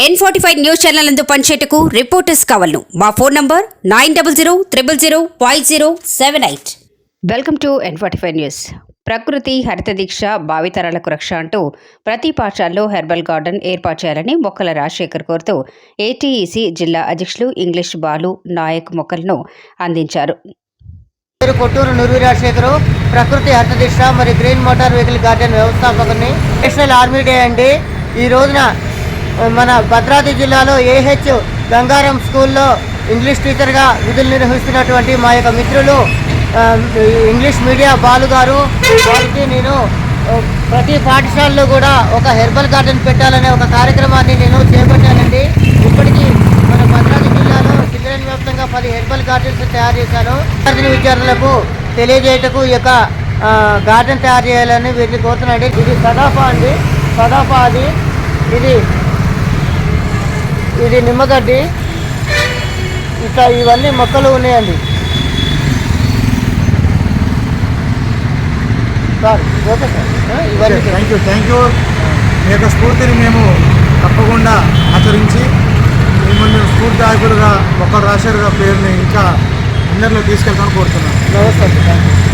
N forty five news channel నందు పనిచేయటకు reporters కావాలను. మా phone number nine double zero triple zero five zero seven eight welcome to N forty five news ప్రకృతి హరిత దీక్ష భావితరాలకు రక్ష అంటూ ప్రతి పాఠశాలలో హెర్బల్ గార్డెన్ ఏర్పాటు చేయాలని మొక్కల రాజశేఖర్ కోరుతూ ఏటీఈసీ జిల్లా అధ్యక్షులు ఇంగ్లీష్ బాలు నాయక్ మొక్కలను అందించారు. పేరు కొట్టూరు నుర్వి రాజశేఖరు. ప్రకృతి హరిత దిశ మరి గ్రీన్ మోటార్ వెహికల్ గార్డెన్ వ్యవస్థాపకుని నేషనల్ ఆర్మీ డే అండి. ఈ రోజున మన భద్రాద్రి జిల్లాలో ఏహెచ్ గంగారం స్కూల్లో ఇంగ్లీష్ టీచర్గా విధులు నిర్వహిస్తున్నటువంటి మా యొక్క మిత్రులు ఇంగ్లీష్ మీడియా బాలు గారు. వారికి నేను ప్రతి పాఠశాలలో కూడా ఒక హెర్బల్ గార్డెన్ పెట్టాలనే ఒక కార్యక్రమాన్ని నేను చేపట్టానండి. ఇప్పటికీ మన భద్రాద్రి జిల్లాలో చిల్డ్రన్ వ్యాప్తంగా పది హెర్బల్ గార్డెన్స్ తయారు చేశాను. విద్యార్థిని విద్యార్థులకు తెలియజేయటకు ఈ యొక్క గార్డెన్ తయారు చేయాలని వీరిని కోరుతున్నాండి ఇది సదాఫా అండి. సదాఫా అది. ఇది ఇది నిమ్మగడ్డి. ఇంకా ఇవన్నీ మొక్కలు ఉన్నాయండి. Sir okay sir. ఇవన్నీ థ్యాంక్ యూ థ్యాంక్ యూ మీ యొక్క స్ఫూర్తిని మేము తప్పకుండా ఆచరించి మిమ్మల్ని స్ఫూర్తిదాయకులుగా ఒక్క రాశారుగా పేరుని ఇంకా అందరిలో తీసుకెళ్తామని కోరుతున్నాను నమస్తే థ్యాంక్ యూ